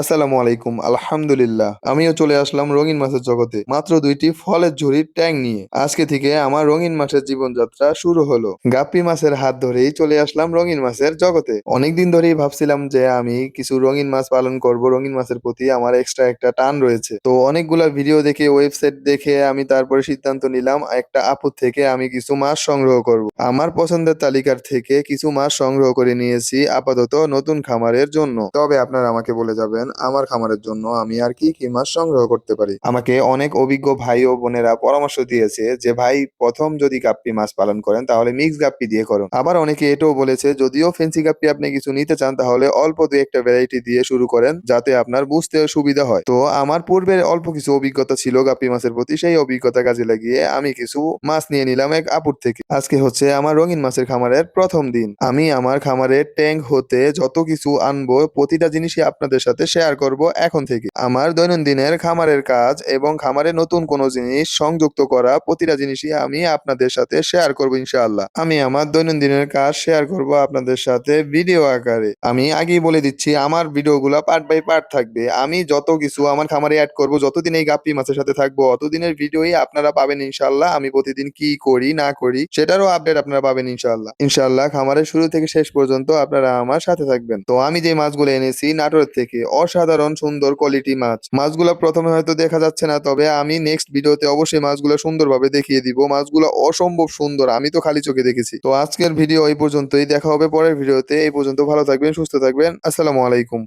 আসসালামু আলাইকুম, আলহামদুলিল্লাহ। আমিও চলে আসলাম রঙিন মাছের জগতে। মাত্র দুইটি ফলের ঝুড়ির ট্যাং নিয়ে। আজকে থেকে আমার রঙিন মাছের জীবনযাত্রা শুরু হলো। গাপ্পি মাছের হাত ধরেই চলে আসলাম রঙিন মাছের জগতে। অনেকদিন ধরেই ভাবছিলাম যে আমি কিছু রঙিন মাছ পালন করব। রঙিন মাছের প্রতি আমার এক্সট্রা একটা টান রয়েছে। তো অনেকগুলা ভিডিও দেখে ওয়েবসাইট দেখে আমি তারপরে সিদ্ধান্ত নিলাম, একটা আপুর থেকে আমি কিছু মাছ সংগ্রহ করব। আমার পছন্দের তালিকার থেকে কিছু মাছ সংগ্রহ করে নিয়েছি আপাতত নতুন খামারের জন্য। তবে আপনারা আমাকে বলে যাবেন আমার খামারের জন্য, আমি আর কি কি মাছ সংগ্রহ করতে পারি। আমাকে অনেক অভিজ্ঞ ভাই ও বোনেরা পরামর্শ দিয়েছে যে, ভাই, প্রথম যদি গাপ্পি মাছ পালন করেন, তাহলে মিক্স গাপ্পি দিয়ে করুন। আবার অনেকে এটাও বলেছে, যদিও ফেন্সি গাপ্পি আপনি কিছু নিতে চান, তাহলে অল্প দু একটা ভ্যারাইটি দিয়ে শুরু করেন, যাতে আপনার বুঝতে সুবিধা হয়। তো আমার পূর্বের অল্প কিছু অভিজ্ঞতা ছিল গাপ্পি মাছের প্রতি, সেই অভিজ্ঞতা কাজে লাগিয়ে আমি কিছু মাছ নিয়ে নিলাম এক আপুর থেকে। আজকে হচ্ছে আমার রঙিন মাছের খামারের প্রথম দিন। আমি আমার খামারের ট্যাঙ্ক হতে যত কিছু আনব, প্রতিটা জিনিসই আপনাদের সাথে শেয়ার করব এখন থেকে। আমার দৈনন্দিনের খামারের কাজ এবং খামারে নতুন কোনো জিনিস সংযুক্ত করা প্রতিটা জিনিসই আমি আপনাদের সাথে শেয়ার করব ইনশাআল্লাহ। আমি আমার দৈনন্দিনের কাজ শেয়ার করব আপনাদের সাথে ভিডিও আকারে। আমি আগেই বলে দিচ্ছি, আমার ভিডিওগুলো পার্ট বাই পার্ট থাকবে। আমি যত কিছু আমার খামারে অ্যাড করব, যতদিন এই গাপ্পি মাছের সাথে থাকব, অতদিনের ভিডিওই আপনারা পাবেন ইনশাআল্লাহ। আমি প্রতিদিন কি করি, না করি, সেটারও আপডেট আপনারা পাবেন ইনশাআল্লাহ। ইনশাআল্লাহ খামারের শুরু থেকে শেষ পর্যন্ত আপনারা আমার সাথে থাকবেন। তো আমি যে মাছগুলো এনেছি নাটোরের থেকে অসাধারণ সুন্দর কোয়ালিটি মাছ। মাছগুলো প্রথমে হয়তো দেখা যাচ্ছে না, তবে আমি নেক্সট ভিডিওতে অবশ্যই মাছগুলো সুন্দরভাবে দেখিয়ে দিব। মাছগুলো অসম্ভব সুন্দর, আমি তো খালি চোখে দেখেছি। তো আজকের ভিডিও এই পর্যন্তই, দেখা হবে পরের ভিডিওতে এই পর্যন্ত ভালো থাকবেন, সুস্থ থাকবেন। আসসালামু আলাইকুম।